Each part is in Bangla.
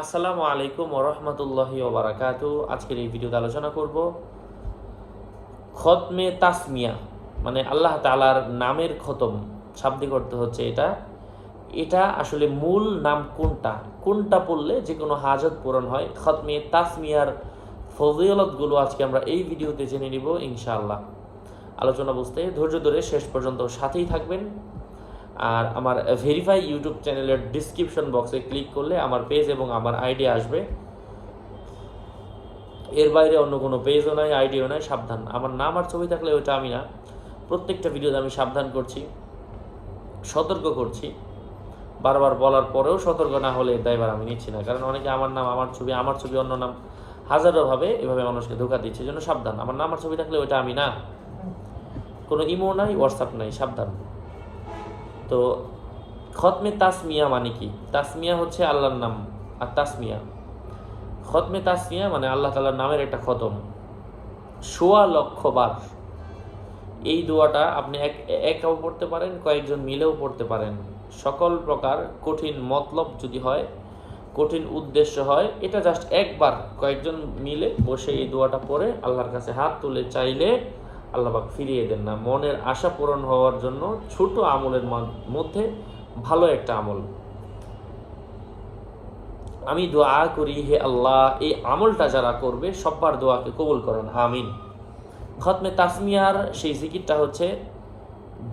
আসসালামু আলাইকুম ওরহমতুল্লাহি ওবরাকাতু আজকের এই ভিডিওতে আলোচনা করব খতমে তাসমিয়া মানে আল্লাহ তালার নামের খতম। শাব্দিক অর্থ হচ্ছে এটা। এটা আসলে মূল নাম কোনটা? কোনটা পড়লে যে কোনো হাজত পূরণ হয়? খতমে তাসমিয়ার ফজিলতগুলো আজকে আমরা এই ভিডিওতে জেনে নিব ইনশাআল্লাহ। আলোচনা বুঝতে ধৈর্য ধরে শেষ পর্যন্ত সাথেই থাকবেন। আর আমার ভেরিফাই ইউটিউব চ্যানেলের ডিসক্রিপশন বক্সে ক্লিক করলে আমার পেজ এবং আমার আইডি আসবে। এর বাইরে অন্য কোনো পেজও নাই আইডিও নাই, সাবধান। আমার নাম আর ছবি থাকলে ওইটা আমি না। প্রত্যেকটা ভিডিওতে আমি সাবধান করছি, সতর্ক করছি। বারবার বলার পরেও সতর্ক না হলে দায়বার আমি নিচ্ছি না। কারণ অনেকে আমার নাম, আমার ছবি আমার ছবি অন্য নাম হাজারোভাবে এভাবে মানুষকে ধোকা দিচ্ছে। জন্য সাবধান। আমার নাম আর ছবি থাকলে ওইটা আমি না। কোনো ইমো নাই হোয়াটসঅ্যাপ নাই, সাবধান। তো খতমে তাসমিয়া মানে কি? তাসমিয়া হচ্ছে আল্লাহর নাম, আর তাসমিয়া। খতমে তাসমিয়া মানে আল্লাহ তালার নামের একটা খতম। সোয়া লক্ষ বার। এই দোয়াটা আপনি এক, একাও পড়তে পারেন, কয়েকজন মিলেও পড়তে পারেন। সকল প্রকার কঠিন মতলব যদি হয়, কঠিন উদ্দেশ্য হয়, এটা জাস্ট একবার কয়েকজন মিলে বসে এই দোয়াটা পড়ে আল্লাহর কাছে হাত তুলে চাইলে আল্লাহবাক ফিরিয়ে দেন না। মনের আশা পূরণ হওয়ার জন্য ছোট আমলের মধ্যে ভালো একটা আমল। আমি দোয়া করি, হে আল্লাহ, এই আমলটা যারা করবে, সব্বার দোয়াকে কবুল করেন। আমিন। খতমে তাসমিয়ার সেই জিকিরটা হচ্ছে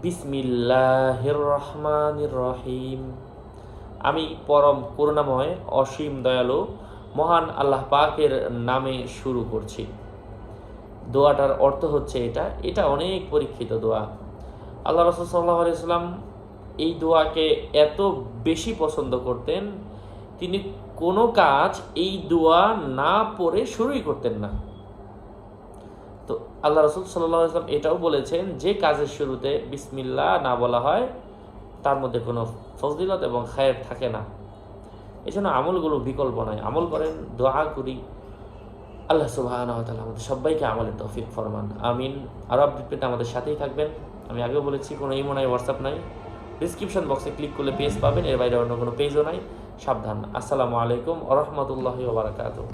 বিসমিল্লাহির রহমানির রহিম আমি পরম করুণাময়, অসীম দয়ালু, মহান আল্লাহ পাকের নামে শুরু করছি। দোয়াটার অর্থ হচ্ছে এটা। এটা অনেক পরীক্ষিত দোয়া। আল্লাহ রসুল সাল্লাহ ইসলাম এই দোয়াকে এত বেশি পছন্দ করতেন, তিনি কোনো কাজ এই দোয়া না পড়ে শুরুই করতেন না। তো আল্লাহ রসুল সাল্লাহ ইসলাম এটাও বলেছেন, যে কাজের শুরুতে বিসমিল্লা না বলা হয়, তার মধ্যে কোনো ফজলিলত এবং খায়ের থাকে না। এই জন্য আমলগুলো বিকল্প নয়। আমল করেন, দোয়া করি আল্লাহ সুবাহ আমাদের সবাইকে আমলের তৌফিক ফরমান। আমিন। আরও আপডেট পেতে আমাদের সাথেই থাকবেন। আমি আগেও বলেছি, কোনো ইমো নাই হোয়াটসঅ্যাপ নাই। ডিসক্রিপশন বক্সে ক্লিক করলে পেজ পাবেন। এর বাইরে অন্য কোনো পেজও নাই। সাবধান। আসসালামু আলাইকুম রহমতুল্লাহ ওবরাকাতুহ